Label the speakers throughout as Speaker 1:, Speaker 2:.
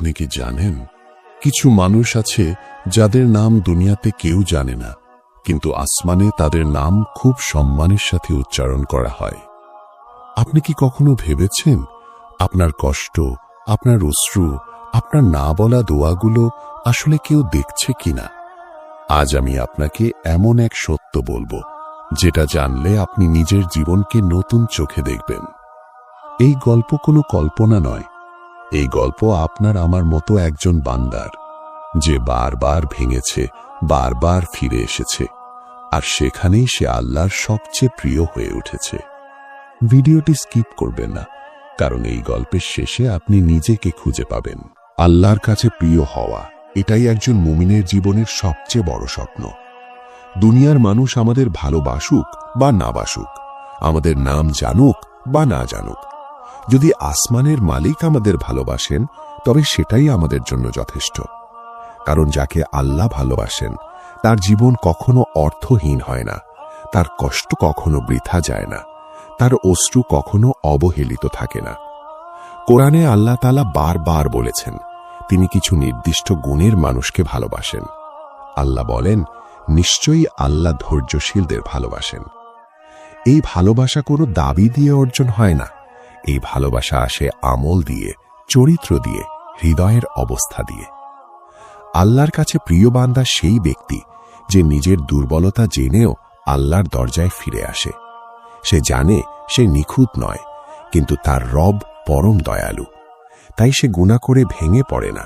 Speaker 1: আপনি কি জানেন? কিছু মানুষ আছে যাদের নাম দুনিয়াতে কেউ জানে না, কিন্তু আসমানে তাদের নাম খুব সম্মানের সাথে উচ্চারণ করা হয়। আপনি কি কখনো ভেবেছেন আপনার কষ্ট, আপনার অশ্রু, আপনার না বলা দোয়াগুলো আসলে কেউ দেখছে কিনা? আজ আমি আপনাকে এমন এক সত্য বলব, যেটা জানলে আপনি নিজের জীবনকে নতুন চোখে দেখবেন। এই গল্প কোনো কল্পনা নয় এই গল্প আপনার আমার মতো একজন বান্দার, যে বারবার ভেঙেছে, বারবার ফিরে এসেছে, আর সেখানেই সে আল্লাহর সবচেয়ে প্রিয় হয়ে উঠেছে। ভিডিওটি স্কিপ করবেন না, কারণ এই গল্পের শেষে আপনি নিজেকে খুঁজে পাবেন। আল্লাহর কাছে প্রিয় হওয়া, এটাই একজন মুমিনের জীবনের সবচেয়ে বড় স্বপ্ন। দুনিয়ার মানুষ আমাদের ভালোবাসুক বা না বাসুক, আমাদের নাম জানুক বা না জানুক যদি আসমানের মালিক আমাদের ভালোবাসেন, তবে সেটাই আমাদের জন্য যথেষ্ট। কারণ যাকে আল্লাহ ভালোবাসেন, তার জীবন কখনো অর্থহীন হয় না, তার কষ্ট কখনো বৃথা যায় না, তার অশ্রু কখনো অবহেলিত থাকে না। কোরআনে আল্লাহ তালা বারবার বলেছেন, তিনি কিছু নির্দিষ্ট গুণের মানুষকে ভালোবাসেন। আল্লাহ বলেন, নিশ্চয়ই আল্লাহ ধৈর্যশীলদের ভালোবাসেন। এই ভালোবাসা কোনো দাবি দিয়ে অর্জন হয় না। এই ভালোবাসা আসে আমল দিয়ে, চরিত্র দিয়ে, হৃদয়ের অবস্থা দিয়ে। আল্লাহর কাছে প্রিয় বান্দা সেই ব্যক্তি যে নিজের দুর্বলতা জেনেও আল্লাহর দরজায় ফিরে আসে। সে জানে সে নিখুঁত নয়, কিন্তু তার রব পরম দয়ালু। তাই সে গুণা করে ভেঙে পড়ে না,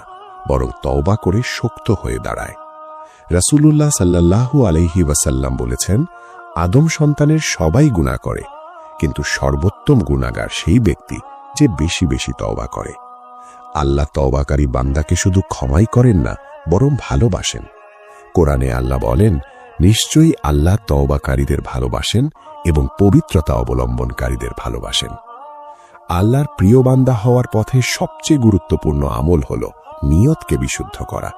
Speaker 1: বরং তওবা করে শক্ত হয়ে দাঁড়ায়। রাসূলুল্লাহ সাল্লাল্লাহু আলাইহি ওয়াসাল্লাম বলেছেন, আদম সন্তানের সবাই গুণা করে কিন্তু সর্বোত্তম গুণাগার সেই ব্যক্তি যে বেশি বেশি তওবা করে। আল্লাহ তওবাকারী বান্দাকে শুধু ক্ষমাই করেন না, বরং ভালোবাসেন। কোরআনে আল্লাহ বলেন, নিশ্চয়ই আল্লাহ তওবাকারীদের ভালোবাসেন এবং পবিত্রতা অবলম্বনকারীদের ভালোবাসেন। আল্লাহর প্রিয় বান্দা হওয়ার পথে সবচেয়ে গুরুত্বপূর্ণ আমল হল নিয়তকে বিশুদ্ধ করা।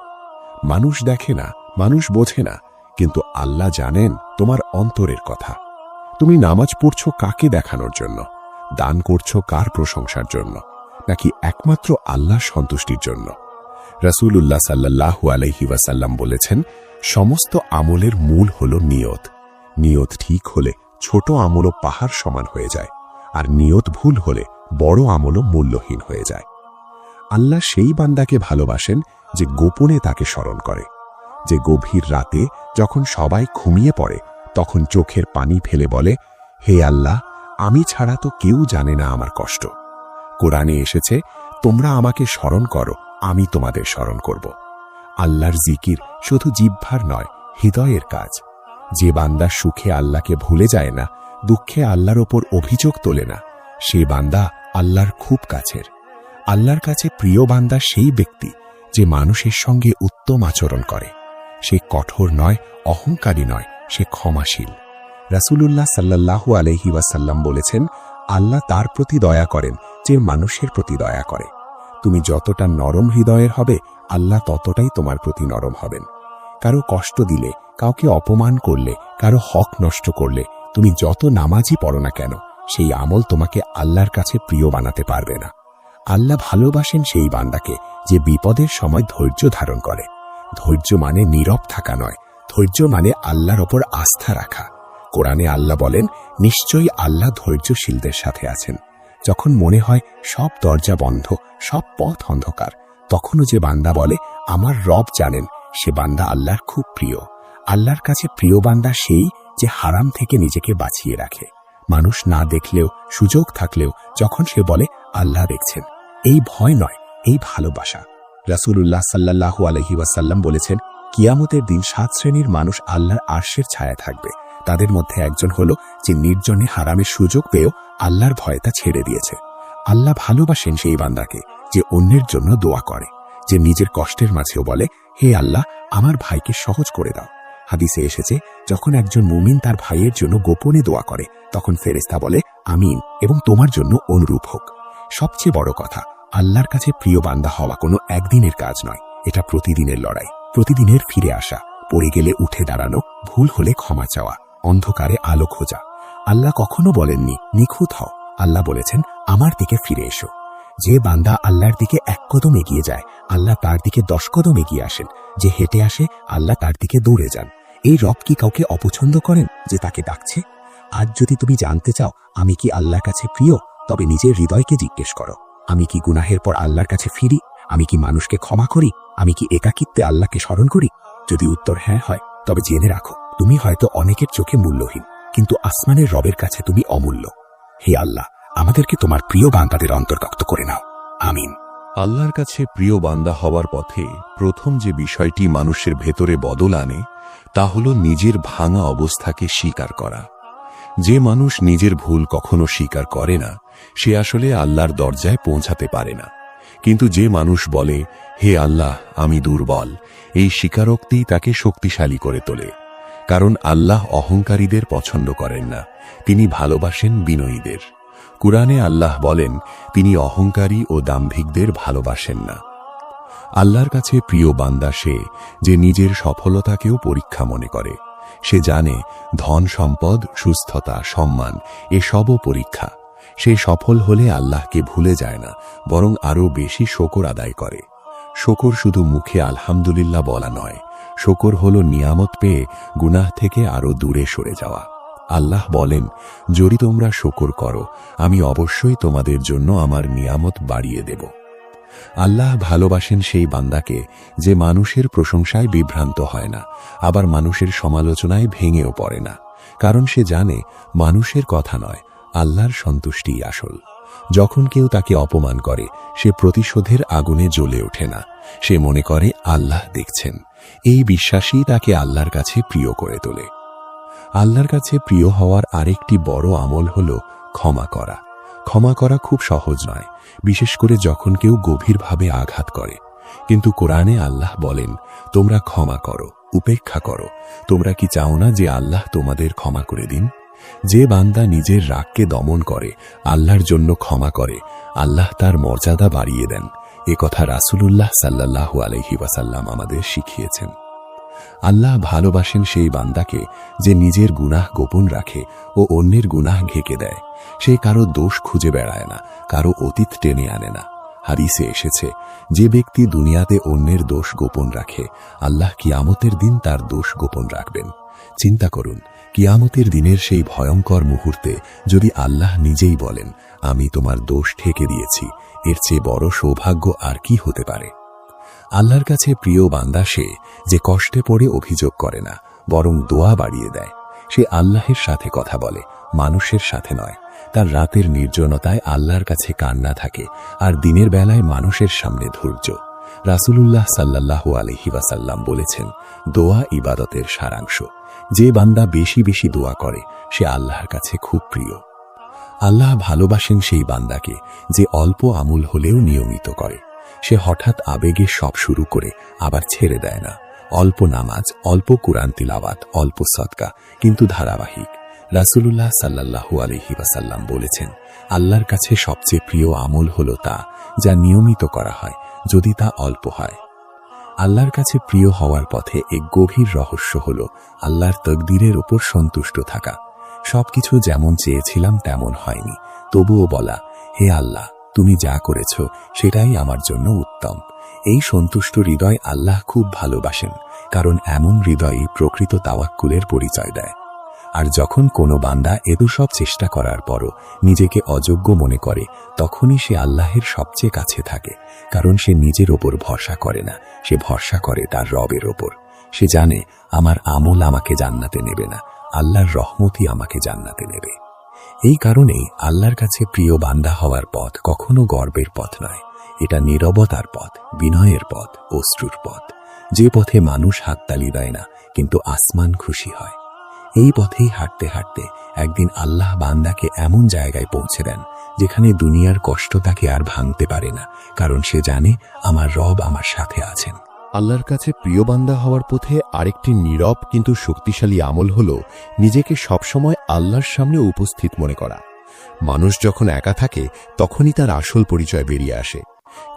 Speaker 1: মানুষ দেখে না, মানুষ বোঝে না, কিন্তু আল্লাহ জানেন তোমার অন্তরের কথা। তুমি নামাজ পড়ছো কাকে দেখানোর জন্য? দান করছ কার প্রশংসার জন্য? নাকি একমাত্র আল্লাহ সন্তুষ্টির জন্য? রাসূলুল্লাহ সাল্লাল্লাহু আলাইহি ওয়াসাল্লাম বলেছেন, সমস্ত আমলের মূল হল নিয়ত। নিয়ত ঠিক হলে ছোট আমলও পাহাড় সমান হয়ে যায়, আর নিয়ত ভুল হলে বড় আমলও মূল্যহীন হয়ে যায়। আল্লাহ সেই বান্দাকে ভালোবাসেন যে গোপনে তাকে স্মরণ করে। যে গভীর রাতে যখন সবাই ঘুমিয়ে পড়ে তখন চোখের পানি ফেলে বলে, হে আল্লাহ, আমি ছাড়া তো কেউ জানে না আমার কষ্ট। কোরআনে এসেছে, তোমরা আমাকে স্মরণ করো, আমি তোমাদের স্মরণ করব। আল্লাহর জিকির শুধু জিহ্বার নয়, হৃদয়ের কাজ। যে বান্দা সুখে আল্লাহকে ভুলে যায় না, দুঃখে আল্লাহর ওপর অভিযোগ তোলে না, সে বান্দা আল্লাহর খুব কাছের। আল্লাহর কাছে প্রিয় বান্দা সেই ব্যক্তি যে মানুষের সঙ্গে উত্তম আচরণ করে। সে কঠোর নয়, অহংকারী নয় সে ক্ষমাশীল। রাসূলুল্লাহ সাল্লাল্লাহু আলহি ওয়াসাল্লাম বলেছেন, আল্লাহ তার প্রতি দয়া করেন যে মানুষের প্রতি দয়া করে। তুমি যতটা নরম হৃদয়ের হবে, আল্লাহ ততটাই তোমার প্রতি নরম হবেন। কারও কষ্ট দিলে, কাউকে অপমান করলে, কারও হক নষ্ট করলে, তুমি যত নামাজই পড়ো না কেন, সেই আমল তোমাকে আল্লাহর কাছে প্রিয় বানাতে পারবে না। আল্লাহ ভালোবাসেন সেই বান্দাকে যে বিপদের সময় ধৈর্য ধারণ করে। ধৈর্য মানে নীরব থাকা নয় ধৈর্য মানে আল্লাহর ওপর আস্থা রাখা। কোরআনে আল্লাহ বলেন, নিশ্চয়ই আল্লাহ ধৈর্যশীলদের সাথে আছেন। যখন মনে হয় সব দরজা বন্ধ, সব পথ অন্ধকার, তখনও যে বান্দা বলে, আমার রব জানেন, সে বান্দা আল্লাহর খুব প্রিয়। আল্লাহর কাছে প্রিয় বান্দা সেই যে হারাম থেকে নিজেকে বাঁচিয়ে রাখে। মানুষ না দেখলেও, সুযোগ থাকলেও, যখন সে বলে, আল্লাহ দেখছেন, এই ভয় নয়, এই ভালোবাসা। রাসূলুল্লাহ সাল্লাল্লাহু আলহি ওয়াসাল্লাম বলেছেন কিয়ামতের দিন সাত শ্রেণির মানুষ আল্লাহর আর্শের ছায়া থাকবে। তাদের মধ্যে একজন হল যে নির্জনে হারামের সুযোগ পেয়েও আল্লাহর ভয় তা ছেড়ে দিয়েছে। আল্লাহ ভালোবাসেন সেই বান্দাকে যে অন্যের জন্য দোয়া করে। যে নিজের কষ্টের মাঝেও বলে, হে আল্লাহ, আমার ভাইকে সহজ করে দাও। হাদিসে এসেছে, যখন একজন মুমিন তার ভাইয়ের জন্য গোপনে দোয়া করে, তখন ফেরেস্তা বলে, আমিন, এবং তোমার জন্য অনুরূপ হোক। সবচেয়ে বড় কথা, আল্লাহর কাছে প্রিয় বান্দা হওয়া কোনো একদিনের কাজ নয়, এটা প্রতিদিনের লড়াই। প্রতিদিনের ফিরে আসা, পড়ে গেলে উঠে দাঁড়ানো, ভুল হলে ক্ষমা চাওয়া, অন্ধকারে আলো খোঁজা। আল্লাহ কখনো বলেননি, নিখুঁত হও। আল্লাহ বলেছেন, আমার দিকে ফিরে এসো।
Speaker 2: যে বান্দা আল্লাহর দিকে এক কদম এগিয়ে যায়, আল্লাহ তার দিকে দশ কদম এগিয়ে আসেন। যে হেঁটে আসে, আল্লাহ তার দিকে দৌড়ে যান। এই রব কি কাউকে অপছন্দ করেন, যে তাকে ডাকছে? আজ যদি তুমি জানতে চাও, আমি কি আল্লাহর কাছে প্রিয়, তবে নিজের হৃদয়কে জিজ্ঞেস করো। আমি কি গুনাহের পর আল্লাহর কাছে ফিরি? আমি কি মানুষকে ক্ষমা করি? আমি কি একাকিত্বে আল্লাহকে স্মরণ করি? যদি উত্তর হ্যাঁ হয়, তবে জেনে রাখো, তুমি হয়তো অনেকের চোখে মূল্যহীন, কিন্তু আসমানের রবের কাছে তুমি অমূল্য। হে আল্লাহ, আমাদেরকে তোমার প্রিয় বান্দাদের অন্তর্ভুক্ত করে নাও। আমিন।
Speaker 1: আল্লাহর কাছে প্রিয় বান্দা হওয়ার পথে প্রথম যে বিষয়টি মানুষের ভেতরে বদল আনে, তা হল নিজের ভাঙা অবস্থাকে স্বীকার করা। যে মানুষ নিজের ভুল কখনো স্বীকার করে না, সে আসলে আল্লাহর দরজায় পৌঁছাতে পারে না। কিন্তু যে মানুষ বলে, হে আল্লাহ, আমি দুর্বল, এই স্বীকারোক্তি তাকে শক্তিশালী করে তোলে। কারণ আল্লাহ অহংকারীদের পছন্দ করেন না, তিনি ভালোবাসেন বিনয়ীদের। কুরআনে আল্লাহ বলেন, তিনি অহংকারী ও দাম্ভিকদের ভালোবাসেন না। আল্লাহর কাছে প্রিয় বান্দা সে, যে নিজের সফলতাকেও পরীক্ষা মনে করে। সে জানে, ধন সম্পদ, সুস্থতা, সম্মান, এসবও পরীক্ষা। সে সফল হলে আল্লাহকে ভুলে যায় না, বরং আরও বেশি শকর আদায় করে। শকর শুধু মুখে আলহামদুলিল্লাহ বলা নয়, শকর হল নিয়ামত পেয়ে গুনাহ থেকে আরও দূরে সরে যাওয়া। আল্লাহ বলেন, যদি তোমরা শকর করো, আমি অবশ্যই তোমাদের জন্য আমার নিয়ামত বাড়িয়ে দেব। আল্লাহ ভালোবাসেন সেই বান্দাকে যে মানুষের প্রশংসায় বিভ্রান্ত হয় না, আবার মানুষের সমালোচনায় ভেঙেও পড়ে না, কারণ সে জানে মানুষের কথা নয় আল্লাহর সন্তুষ্টিই আসল। যখন কেউ তাকে অপমান করে, সে প্রতিশোধের আগুনে জ্বলে ওঠে না। সে মনে করে, আল্লাহ দেখছেন। এই বিশ্বাসই তাকে আল্লাহর কাছে প্রিয় করে তোলে। আল্লাহর কাছে প্রিয় হওয়ার আরেকটি বড় আমল হল ক্ষমা করা। ক্ষমা করা খুব সহজ নয়, বিশেষ করে যখন কেউ গভীরভাবে আঘাত করে। কিন্তু কোরআনে আল্লাহ বলেন, তোমরা ক্ষমা করো, উপেক্ষা করো। তোমরা কি চাও না যে আল্লাহ তোমাদের ক্ষমা করে দিন? যে বান্দা নিজের রাগকে দমন করে, আল্লাহর জন্য ক্ষমা করে, আল্লাহ তার মর্যাদা বাড়িয়ে দেন। এ কথা রাসুলুল্লাহ সাল্লাহ আলহি ওয়াসাল্লাম আমাদের শিখিয়েছেন। আল্লাহ ভালোবাসেন সেই বান্দাকে যে নিজের গুনাহ গোপন রাখে ও অন্যের গুনাহ ঘেকে দেয়। সে কারও দোষ খুঁজে বেড়ায় না, কারও অতীত টেনে আনে না। হারিসে এসেছে, যে ব্যক্তি দুনিয়াতে অন্যের দোষ গোপন রাখে, আল্লাহ কিয়ামতের দিন তার দোষ গোপন রাখবেন। চিন্তা করুন কিয়ামতের দিনের সেই ভয়ঙ্কর মুহূর্তে যদি আল্লাহ নিজেই বলেন, আমি তোমার দোষ ঠেকে দিয়েছি, এর চেয়ে বড় সৌভাগ্য আর কি হতে পারে? আল্লাহর কাছে প্রিয় বান্দা সে যে কষ্টে পড়ে অভিযোগ করে না, বরং দোয়া বাড়িয়ে দেয়। সে আল্লাহের সাথে কথা বলে, মানুষের সাথে নয়। তার রাতের নির্জনতায় আল্লাহর কাছে কান্না থাকে আর দিনের বেলায় মানুষের সামনে ধৈর্য। রাসুলুল্লাহ সাল্লাহু আলহি ওয়াসাল্লাম বলেছেন, দোয়া ইবাদতের সারাংশ। যে বান্দা বেশি বেশি দোয়া করে, সে আল্লাহর কাছে খুব প্রিয়। আল্লাহ ভালোবাসেন সেই বান্দাকে, যে অল্প আমূল হলেও নিয়মিত করে। সে হঠাৎ আবেগে সব শুরু করে, আবার ছেড়ে দেয় না। অল্প নামাজ, অল্প কুরআন তিলাওয়াত, অল্প সৎকা কিন্তু ধারাবাহিক। রাসুলুল্লাহ সাল্লাহু আলহি ওয়াসাল্লাম বলেছেন, আল্লাহর কাছে সবচেয়ে প্রিয় আমল হল তা, যা নিয়মিত করা হয়, যদি তা অল্প হয়। আল্লাহর কাছে প্রিয় হওয়ার পথে এক গভীর রহস্য হল আল্লাহর তকদিরের ওপর সন্তুষ্ট থাকা। সবকিছু যেমন চেয়েছিলাম তেমন হয়নি। তবুও বলা, হে আল্লাহ, তুমি যা করেছ সেটাই আমার জন্য উত্তম। এই সন্তুষ্ট হৃদয় আল্লাহ খুব ভালোবাসেন, কারণ এমন হৃদয়ই প্রকৃত তাওয়াক্কুলের পরিচয় দেয়। আর যখন কোনো বান্দা এত সব চেষ্টা করার পরও নিজেকে অযোগ্য মনে করে, তখনই সে আল্লাহের সবচেয়ে কাছে থাকে, কারণ সে নিজের ওপর ভরসা করে না, সে ভরসা করে তার রবের ওপর। সে জানে, আমার আমল আমাকে জান্নাতে নেবে না, আল্লাহর রহমতই আমাকে জান্নাতে নেবে। এই কারণেই আল্লাহর কাছে প্রিয় বান্দা হওয়ার পথ কখনো গর্বের পথ নয়। এটা নীরবতার পথ, বিনয়ের পথ, অশ্রুর পথ। যে পথে মানুষ হাততালি দেয় না, কিন্তু আসমান খুশি হয়। এই পথেই হাঁটতে হাঁটতে একদিন আল্লাহ বান্দাকে এমন জায়গায় পৌঁছে দেন, যেখানে দুনিয়ার কষ্ট তাকে আর ভাঙতে পারে না, কারণ সে জানে আমার রব আমার সাথে আছেন।
Speaker 3: আল্লাহর কাছে প্রিয় বান্দা হওয়ার পথে আরেকটি নীরব কিন্তু শক্তিশালী আমল হল নিজেকে সবসময় আল্লাহর সামনে উপস্থিত মনে করা। মানুষ যখন একা থাকে, তখনই তার আসল পরিচয় বেরিয়ে আসে।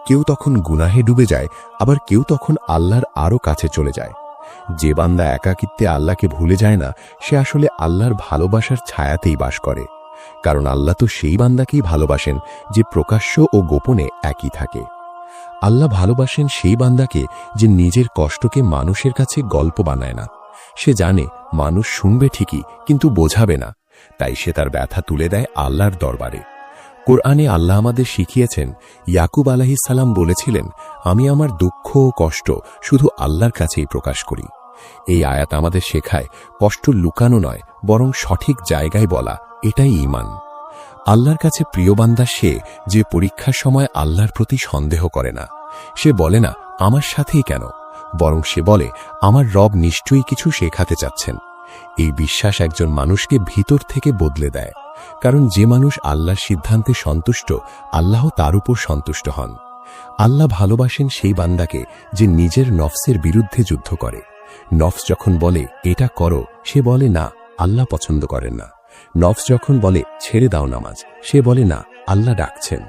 Speaker 3: কেউ তখন গুনাহে ডুবে যায়, আবার কেউ তখন আল্লাহর আরও কাছে চলে যায়। যে বান্দা একাকিত্বে আল্লাহকে ভুলে যায় না, সে আসলে আল্লাহর ভালোবাসার ছায়াতেই বাস করে। কারণ আল্লাহ তো সেই বান্দাকেই ভালোবাসেন যে প্রকাশ্য ও গোপনে একই থাকে। আল্লাহ ভালোবাসেন সেই বান্দাকে যে নিজের কষ্টকে মানুষের কাছে গল্প বানায় না। সে জানে মানুষ শুনবে ঠিকই, কিন্তু বোঝাবে না। তাই সে তার ব্যথা তুলে দেয় আল্লাহর দরবারে। কোরআনে আল্লাহ আমাদের শিখিয়েছেন, ইয়াকুব আলাহিসাল্লাম বলেছিলেন, আমি আমার দুঃখ ও কষ্ট শুধু আল্লাহর কাছেই প্রকাশ করি। এই আয়াত আমাদের শেখায় কষ্ট লুকানো নয়, বরং সঠিক জায়গায় বলা, এটাই ইমান আল্লাহর কাছে প্রিয় বান্দা সে যে পরীক্ষার সময় আল্লাহর প্রতি সন্দেহ করে না। সে বলে না, আমার সাথেই কেন? বরং সে বলে, আমার রব নিশ্চয়ই কিছু শেখাতে চাচ্ছেন। এই বিশ্বাস একজন মানুষকে ভিতর থেকে বদলে দেয়। কারণ যে মানুষ আল্লাহর সিদ্ধান্তে সন্তুষ্ট, আল্লাহ তার উপর সন্তুষ্ট হন। আল্লাহ ভালোবাসেন সেই বান্দাকে যে নিজের নফসের বিরুদ্ধে যুদ্ধ করে। নফস যখন বলে, এটা করো, সে বলে, না, আল্লাহ পছন্দ করেন না। নফস যখন বলে, ছেড়ে দাও নামাজ, সে বলে, না, আল্লাহ ডাকছেন।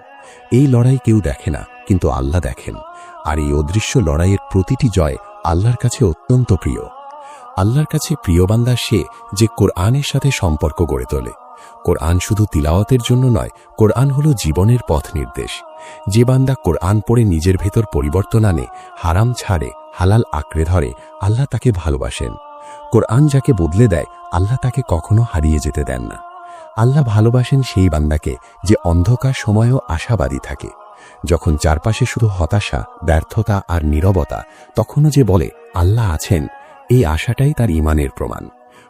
Speaker 3: এই লড়াই কেউ দেখে না, কিন্তু আল্লাহ দেখেন। আর এই অদৃশ্য লড়াইয়ের প্রতিটি জয় আল্লাহর কাছে অত্যন্ত প্রিয়। আল্লাহর কাছে প্রিয় বান্দা সে যে কোরআনের সাথে সম্পর্ক গড়ে তোলে। কোরআন শুধু তিলাওয়াতের জন্য নয়, কোরআন হল জীবনের পথ নির্দেশ। যে বান্দা কোরআন পড়ে নিজের ভেতর পরিবর্তন আনে, হারাম ছাড়ে, হালাল আঁকড়ে ধরে, আল্লাহ তাকে ভালোবাসেন। কোরআন যাকে বদলে দেয়, আল্লাহ তাকে কখনো হারিয়ে যেতে দেন না। আল্লাহ ভালোবাসেন সেই বান্দাকে যে অন্ধকার সময়েও আশাবাদী থাকে। যখন চারপাশে শুধু হতাশা, ব্যর্থতা আর নীরবতা, তখনও যে বলে, আল্লাহ আছেন এই আশাটাই তার ইমানের প্রমাণ।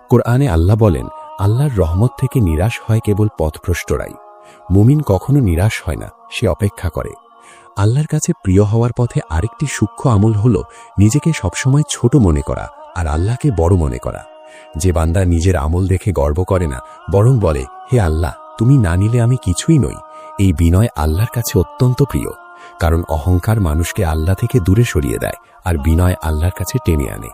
Speaker 3: কোরআনে আল্লাহ বলেন আল্লাহর রহমত থেকে নিরাশ হয় কেবল পথভ্রষ্টরাই। মুমিন কখনো নিরাশ হয় না, সে অপেক্ষা করে। আল্লাহর কাছে প্রিয় হওয়ার পথে আরেকটি সূক্ষ্ম আমল হল নিজেকে সবসময় ছোট মনে করা আর আল্লাহকে বড় মনে করা। যে বান্দা নিজের আমল দেখে গর্ব করে না, বরং বলে, হে আল্লাহ, তুমি না নিলে আমি কিছুই নই। এই বিনয় আল্লাহর কাছে অত্যন্ত প্রিয়, কারণ অহংকার মানুষকে আল্লাহ থেকে দূরে সরিয়ে দেয় আর বিনয় আল্লাহর কাছে টেনে আনে।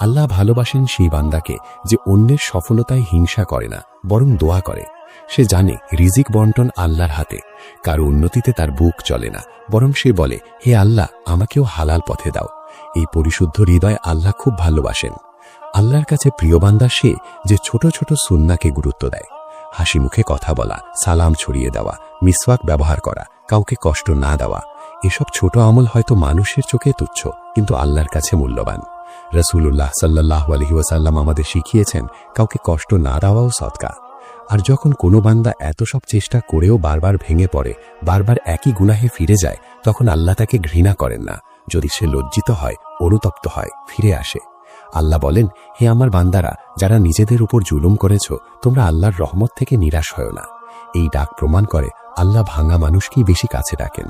Speaker 3: আল্লাহ ভালোবাসেন সেই বান্দাকে যে অন্যের সফলতায় হিংসা করে না, বরং দোয়া করে। সে জানে রিজিক বন্টন আল্লাহর হাতে, কারও উন্নতিতে তার বুক চলে না, বরং সে বলে, হে আল্লাহ, আমাকেও হালাল পথে দাও। এই পরিশুদ্ধ হৃদয় আল্লাহ খুব ভালোবাসেন। আল্লাহর কাছে প্রিয় বান্দা সে যে ছোট ছোট সুন্নাকে গুরুত্ব দেয়। হাসি মুখে কথা বলা, সালাম ছড়িয়ে দেওয়া, মিসওয়াক ব্যবহার করা, কাউকে কষ্ট না দেওয়া, এসব ছোট আমল হয়তো মানুষের চোখে তুচ্ছ, কিন্তু আল্লাহর কাছে মূল্যবান। রসুল্লাহ সাল্লাহ আলহি ওয়াসাল্লাম আমাদের শিখিয়েছেন, কাউকে কষ্ট না দেওয়াও সৎকা। আর যখন কোনো বান্দা এত সব চেষ্টা করেও বারবার ভেঙে পড়ে, বারবার একই গুনাহে ফিরে যায়, তখন আল্লাহ তাকে ঘৃণা করেন না। যদি সে লজ্জিত হয়, অনুতপ্ত হয়, ফিরে আসে। আল্লাহ বলেন, হে আমার বান্দারা, যারা নিজেদের উপর জুলুম করেছ, তোমরা আল্লাহর রহমত থেকে নিরাশ হয় না। এই ডাক প্রমাণ করে, আল্লাহ ভাঙা মানুষকেই বেশি কাছে ডাকেন।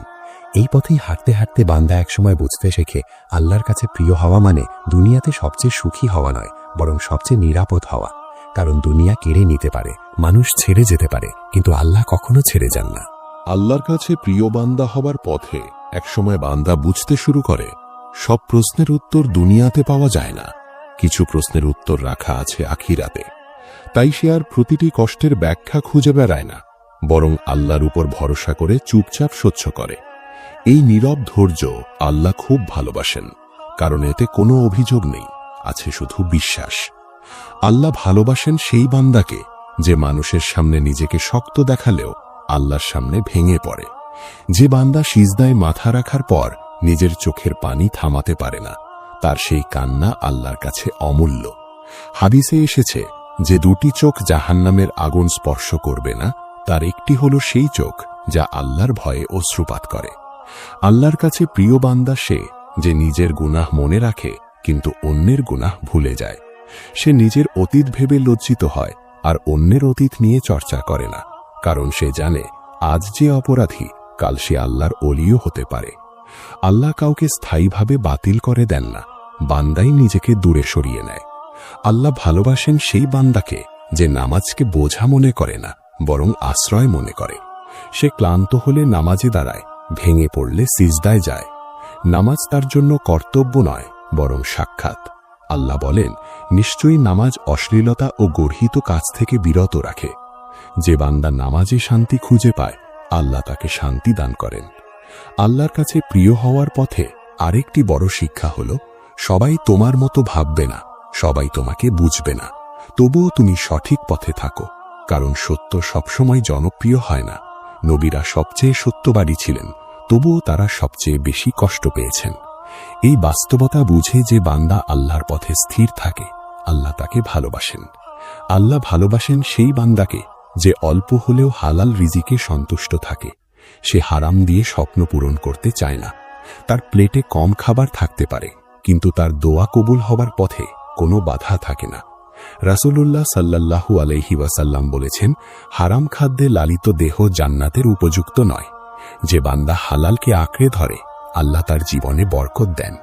Speaker 3: এই পথেই হাঁটতে হাঁটতে বান্দা একসময় বুঝতে শেখে, আল্লাহর কাছে প্রিয় হওয়া মানে দুনিয়াতে সবচেয়ে সুখী হওয়া নয়, বরং সবচেয়ে নিরাপদ হওয়া। কারণ দুনিয়া কেড়ে নিতে পারে, মানুষ ছেড়ে যেতে পারে, কিন্তু আল্লাহ কখনো ছেড়ে যান না।
Speaker 1: আল্লাহর কাছে প্রিয় বান্দা হবার পথে একসময় বান্দা বুঝতে শুরু করে, সব প্রশ্নের উত্তর দুনিয়াতে পাওয়া যায় না। কিছু প্রশ্নের উত্তর রাখা আছে আখিরাতে। তাই সে আর প্রতিটি কষ্টের ব্যাখ্যা খুঁজে বেড়ায় না, বরং আল্লাহর উপর ভরসা করে চুপচাপ সহ্য করে। এই নীরব ধৈর্য আল্লাহ খুব ভালোবাসেন, কারণ এতে কোনো অভিযোগ নেই, আছে শুধু বিশ্বাস। আল্লাহ ভালোবাসেন সেই বান্দাকে যে মানুষের সামনে নিজেকে শক্ত দেখালেও আল্লাহর সামনে ভেঙে পড়ে। যে বান্দা সিজদায় মাথা রাখার পর নিজের চোখের পানি থামাতে পারে না, তার সেই কান্না আল্লাহর কাছে অমূল্য। হাদিসে এসেছে যে দুটি চোখ জাহান্নামের আগুন স্পর্শ করবে না, তার একটি হল সেই চোখ যা আল্লাহর ভয়ে অশ্রুপাত করে। আল্লাহর কাছে প্রিয় বান্দা সে যে নিজের গুনাহ মনে রাখে, কিন্তু অন্যের গুনাহ ভুলে যায়। সে নিজের অতীত ভেবে লজ্জিত হয় আর অন্যের অতীত নিয়ে চর্চা করে না, কারণ সে জানে আজ যে অপরাধী, কাল সে আল্লাহর অলিও হতে পারে। আল্লাহ কাউকে স্থায়ীভাবে বাতিল করে দেন না, বান্দাই নিজেকে দূরে সরিয়ে নেয়। আল্লাহ ভালোবাসেন সেই বান্দাকে যে নামাজকে বোঝা মনে করে না, বরং আশ্রয় মনে করে। সে ক্লান্ত হলে নামাজে দাঁড়ায় ভেঙে পড়লে সিজদায় যায়। নামাজ তার জন্য কর্তব্য নয়, বরং সাক্ষাৎ। আল্লাহ বলেন, নিশ্চয়ই নামাজ অশ্লীলতা ও গর্হিত কাজ থেকে বিরত রাখে। যে বান্দা নামাজে শান্তি খুঁজে পায়, আল্লাহ তাকে শান্তি দান করেন। আল্লাহর কাছে প্রিয় হওয়ার পথে আরেকটি বড় শিক্ষা হল, সবাই তোমার মতো ভাববে না, সবাই তোমাকে বুঝবে না। তবুও তুমি সঠিক পথে থাকো, কারণ সত্য সবসময় জনপ্রিয় হয় না। নবীরা সবচেয়ে সত্যবাদী ছিলেন, তবুও তারা সবচেয়ে বেশি কষ্ট পেয়েছেন। এই বাস্তবতা বুঝে যে বান্দা আল্লাহর পথে স্থির থাকে, আল্লাহ তাকে ভালোবাসেন। আল্লাহ ভালোবাসেন সেই বান্দাকে যে অল্প হলেও হালাল রিজিকে সন্তুষ্ট থাকে। সে হারাম দিয়ে স্বপ্ন পূরণ করতে চায় না। তার প্লেটে কম খাবার থাকতে পারে, কিন্তু তার দোয়া কবুল হবার পথে কোনো বাধা থাকে না। রাসূলুল্লাহ সাল্লাল্লাহু আলাইহি ওয়াসাল্লাম বলেছেন, হারাম খাদ্যে লালিত দেহ জান্নাতের উপযুক্ত নয়। যে বান্দা হালালকে আঁকড়ে ধরে, আল্লাহ তার জীবনে বরকত দেন।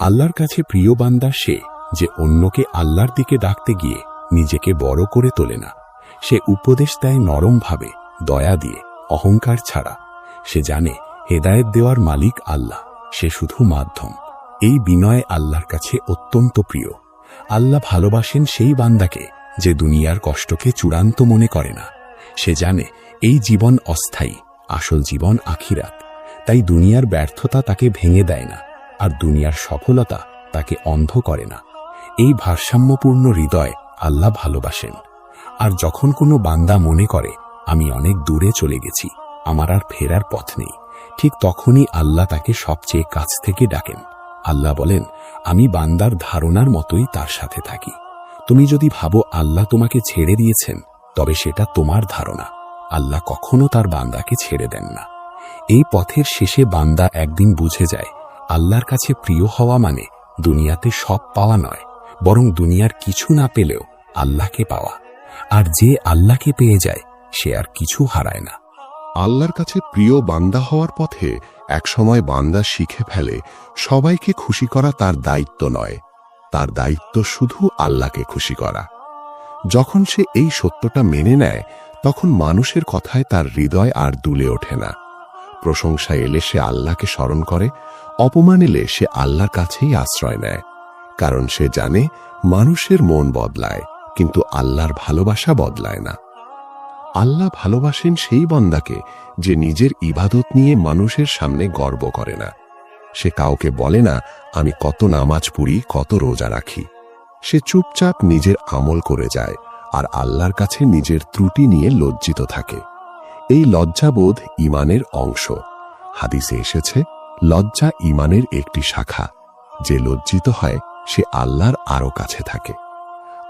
Speaker 1: আল্লাহর কাছে প্রিয় বান্দা সে যে অন্যকে আল্লাহর দিকে ডাকতে গিয়ে নিজেকে বড় করে তোলে না। সে উপদেশ দেয় নরমভাবে দয়া দিয়ে, অহংকার ছাড়া। সে জানে, হেদায়েত দেওয়ার মালিক আল্লাহ, সে শুধু মাধ্যম। এই বিনয় আল্লাহর কাছে অত্যন্ত প্রিয়। আল্লাহ ভালোবাসেন সেই বান্দাকে যে দুনিয়ার কষ্টকে চূড়ান্ত মনে করে না। সে জানে এই জীবন অস্থায়ী, আসল জীবন আখিরাত। তাই দুনিয়ার ব্যর্থতা তাকে ভেঙে দেয় না, আর দুনিয়ার সফলতা তাকে অন্ধ করে না। এই ভারসাম্যপূর্ণ হৃদয় আল্লাহ ভালোবাসেন। আর যখন কোনো বান্দা মনে করে, আমি অনেক দূরে চলে গেছি, আমার আর ফেরার পথ নেই, ঠিক তখনই আল্লাহ তাকে সবচেয়ে কাছ থেকে ডাকেন। আল্লাহ বলেন, আমি বান্দার ধারণার মতোই তার সাথে থাকি। তুমি যদি ভাবো আল্লাহ তোমাকে ছেড়ে দিয়েছেন, তবে সেটা তোমার ধারণা। আল্লাহ কখনো তার বান্দাকে ছেড়ে দেন না। এই পথের শেষে বান্দা একদিন বুঝে যায়, আল্লাহর কাছে প্রিয় হওয়া মানে দুনিয়াতে সব পাওয়া নয়, বরং দুনিয়ার কিছু না পেলেও আল্লাহকে পাওয়া। আর যে আল্লাহকে পেয়ে যায়, সে আর কিছু হারায় না।
Speaker 3: আল্লাহর কাছে প্রিয় বান্দা হওয়ার পথে একসময় বান্দা শিখে ফেলে, সবাইকে খুশি করা তার দায়িত্ব নয়। তার দায়িত্ব শুধু আল্লাহকে খুশি করা। যখন সে এই সত্যটা মেনে নেয়, তখন মানুষের কথায় তার হৃদয় আর দুলে ওঠে না। প্রশংসা এলে সে আল্লাহকে স্মরণ করে, অপমান এলে সে আল্লাহর কাছেই আশ্রয় নেয়। কারণ সে জানে, মানুষের মন বদলায়, কিন্তু আল্লাহর ভালোবাসা বদলায় না। আল্লাহ ভালোবাসেন সেই বান্দাকে যে নিজের ইবাদত নিয়ে মানুষের সামনে গর্ব করে না। সে কাউকে বলে না, আমি কত নামাজ পড়ি, কত রোজা রাখি। সে চুপচাপ নিজের আমল করে যায় আর আল্লাহর কাছে নিজের ত্রুটি নিয়ে লজ্জিত থাকে। এই লজ্জাবোধ ইমানের অংশ। হাদিসে এসেছে, লজ্জা ইমানের একটি শাখা। যে লজ্জিত হয়, সে আল্লাহর আরও কাছে থাকে।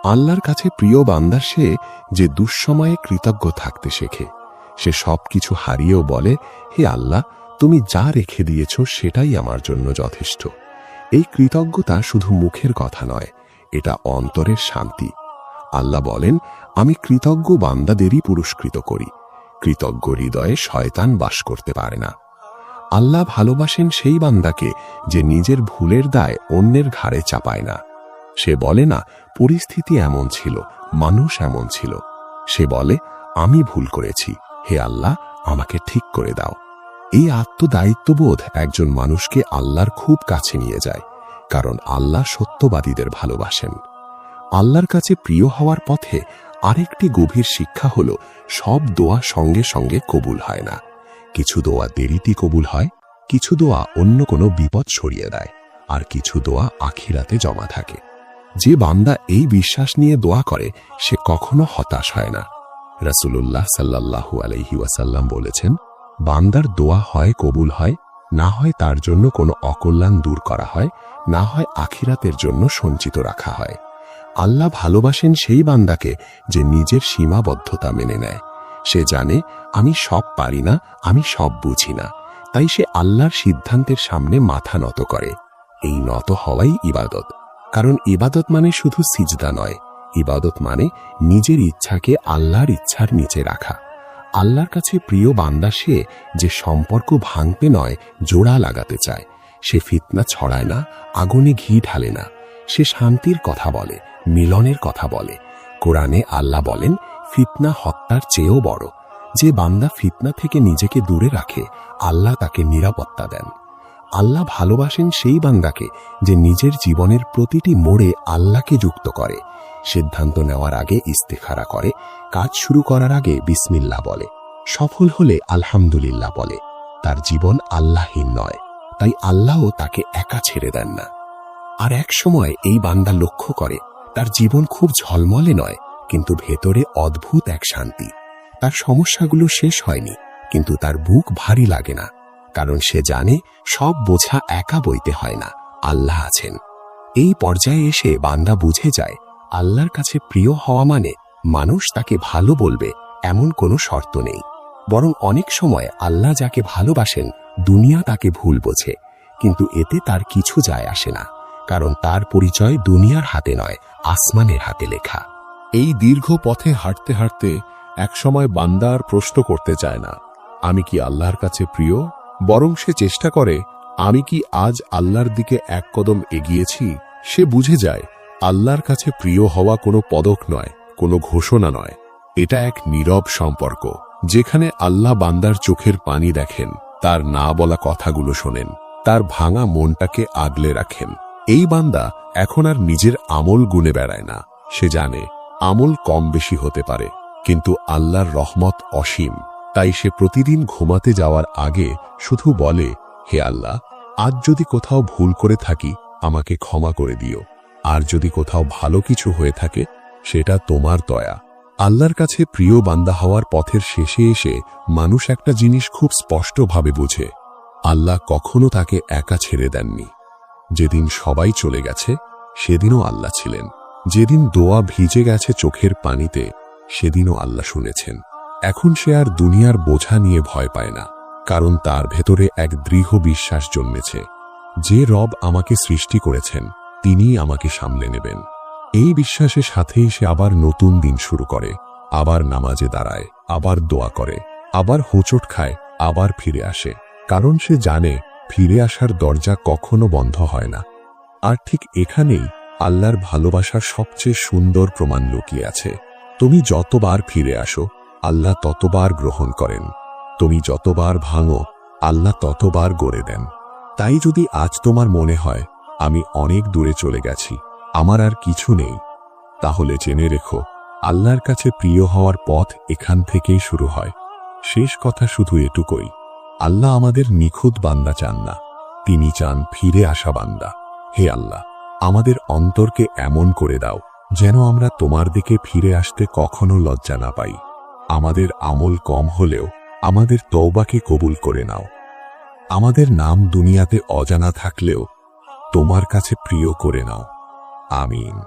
Speaker 3: আল্লাহর কাছে প্রিয় বান্দা সে যে দুঃসময়ে কৃতজ্ঞ থাকতে শেখে। সে সব কিছু হারিয়েও বলে, হে আল্লাহ, তুমি যা রেখে দিয়েছ সেটাই আমার জন্য যথেষ্ট। এই কৃতজ্ঞতা শুধু মুখের কথা নয়, এটা অন্তরের শান্তি। আল্লাহ বলেন, আমি কৃতজ্ঞ বান্দাদেরই পুরস্কৃত করি। কৃতজ্ঞ হৃদয়ে শয়তান বাস করতে পারে না। আল্লাহ ভালোবাসেন সেই বান্দাকে যে নিজের ভুলের দায় অন্যের ঘাড়ে চাপায় না। সে বলে না, পরিস্থিতি এমন ছিল, মানুষ এমন ছিল। সে বলে, আমি ভুল করেছি। হে আল্লাহ, আমাকে ঠিক করে দাও। এই আত্মদায়িত্ববোধ একজন মানুষকে আল্লাহর খুব কাছে নিয়ে যায়, কারণ আল্লাহ সত্যবাদীদের ভালোবাসেন। আল্লাহর কাছে প্রিয় হওয়ার পথে আরেকটি গভীর শিক্ষা হল, সব দোয়া সঙ্গে সঙ্গে কবুল হয় না। কিছু দোয়া দেরিতে কবুল হয়, কিছু দোয়া অন্য কোনো বিপদ সরিয়ে দেয়, আর কিছু দোয়া আখিরাতে জমা থাকে। যে বান্দা এই বিশ্বাস নিয়ে দোয়া করে, সে কখনো হতাশ হয় না। রাসূলুল্লাহ সাল্লাল্লাহু আলাইহি ওয়াসাল্লাম বলেছেন, বান্দার দোয়া হয় কবুল হয়, না হয় তার জন্য কোনো অকল্যাণ দূর করা হয়, না হয় আখিরাতের জন্য সঞ্চিত রাখা হয়। আল্লাহ ভালোবাসেন সেই বান্দাকে যে নিজের সীমাবদ্ধতা মেনে নেয়। সে জানে, আমি সব পারি না, আমি সব বুঝি না। তাই সে আল্লাহর সিদ্ধান্তের সামনে মাথা নত করে। এই নত হওয়াই ইবাদত। কারণ ইবাদত মানে শুধু সিজদা নয়। ইবাদত মানে নিজের ইচ্ছাকে আল্লাহর ইচ্ছার নিচে রাখা। আল্লাহর কাছে প্রিয় বান্দা সে যে সম্পর্ক ভাঙতে নয়, জোড়া লাগাতে চায়। সে ফিতনা ছড়ায় না, আগুনে ঘি ঢালে না। সে শান্তির কথা বলে, মিলনের কথা বলে। কোরআনে আল্লাহ বলেন, ফিতনা হত্যার চেয়েও বড়। যে বান্দা ফিতনা থেকে নিজেকে দূরে রাখে, আল্লাহ তাকে নিরাপত্তা দেন। আল্লাহ ভালোবাসেন সেই বান্দাকে যে নিজের জীবনের প্রতিটি মোড়ে আল্লাহকে যুক্ত করে। সিদ্ধান্ত নেওয়ার আগে ইস্তেখারা করে, কাজ শুরু করার আগে বিসমিল্লা বলে। সফল হলে আলহামদুলিল্লাহ বলে। তার জীবন আল্লাহীন নয়, তাই আল্লাহও তাকে একা ছেড়ে দেন না। আর এক সময় এই বান্দা লক্ষ্য করে, তার জীবন খুব ঝলমলে নয়,
Speaker 2: কিন্তু ভেতরে অদ্ভুত এক শান্তি। তার সমস্যাগুলো শেষ হয়নি, কিন্তু তার বুক ভারী লাগে না, কারণ সে জানে সব বোঝা একা বইতে হয় না, আল্লাহ আছেন। এই পর্যায়ে এসে বান্দা বুঝে যায় আল্লাহর কাছে প্রিয় হওয়া মানে মানুষ তাকে ভালো বলবে, এমন কোনো শর্ত নেই। বরং অনেক সময় আল্লাহ যাকে ভালোবাসেন, দুনিয়া তাকে ভুল বোঝে। কিন্তু এতে তার কিছু যায় আসে না, কারণ তার পরিচয় দুনিয়ার হাতে নয়, আসমানের হাতে লেখা।
Speaker 1: এই দীর্ঘ পথে হাঁটতে হাঁটতে একসময় বান্দার প্রশ্ন করতে চায় না, আমি কি আল্লাহর কাছে প্রিয়? বরং সে চেষ্টা করে, আমি কি আজ আল্লাহর দিকে এক কদম এগিয়েছি? সে বুঝে যায় আল্লাহর কাছে প্রিয় হওয়া কোনো পদক নয়, কোনো ঘোষণা নয়। এটা এক নীরব সম্পর্ক, যেখানে আল্লাহ বান্দার চোখের পানি দেখেন, তার না বলা কথাগুলো শোনেন, তার ভাঙা মনটাকে আগলে রাখেন। এই বান্দা এখন আর নিজের আমল গুনে বেড়ায় না। সে জানে, আমল কম বেশি হতে পারে, কিন্তু আল্লাহর রহমত অসীম। তাই সে প্রতিদিন ঘুমাতে যাওয়ার আগে শুধু বলে, হে আল্লাহ, আজ যদি কোথাও ভুল করে থাকি, আমাকে ক্ষমা করে দিও। আর যদি কোথাও ভালো কিছু হয়ে থাকে, সেটা তোমার দয়া। আল্লাহর কাছে প্রিয় বান্দা হওয়ার পথের শেষে এসে মানুষ একটা জিনিস খুব স্পষ্টভাবে বুঝে। আল্লাহ কখনো তাকে একা ছেড়ে দেননি। যেদিন সবাই চলে গেছে, সেদিনও আল্লাহ ছিলেন। যেদিন দোয়া ভিজে গেছে চোখের পানিতে, সেদিনও আল্লাহ শুনেছেন। এখন সে আর দুনিয়ার বোঝা নিয়ে ভয় পায় না, কারণ তার ভেতরে এক দৃঢ় বিশ্বাস জন্মেছে। যে রব আমাকে সৃষ্টি করেছেন তিনিই আমাকে সামলে নেবেন। এই বিশ্বাসের সাথেই সে আবার নতুন দিন শুরু করে। আবার নামাজে দাঁড়ায়, আবার দোয়া করে, আবার হোঁচট খায়, আবার ফিরে আসে। কারণ সে জানে, ফিরে আসার দরজা কখনো বন্ধ হয় না। আর ঠিক এখানেই আল্লাহর ভালোবাসার সবচেয়ে সুন্দর প্রমাণ লুকিয়ে আছে। তুমি যতবার ফিরে আসো, আল্লাহ ততবার গ্রহণ করেন। তুমি যতবার ভাঙো, আল্লাহ ততবার গড়ে দেন। তাই যদি আজ তোমার মনে হয় আমি অনেক দূরে চলে গেছি। আমার আর কিছু নেই। তাহলে জেনে রেখো, আল্লাহর কাছে প্রিয় হওয়ার পথ এখান থেকেই শুরু হয়। শেষ কথা শুধু এটুকুই, আল্লাহ আমাদের নিখুঁত বান্দা চান না। তিনি চান ফিরে আসা বান্দা। হে আল্লাহ, আমাদের অন্তরকে এমন করে দাও, যেন আমরা তোমার দিকে ফিরে আসতে কখনো লজ্জা না পাই। আমাদের আমল কম হলেও আমাদের তৌবাকে কবুল করে নাও। আমাদের নাম দুনিয়াতে অজানা থাকলেও তোমার কাছে প্রিয় করে নাও। আমিন।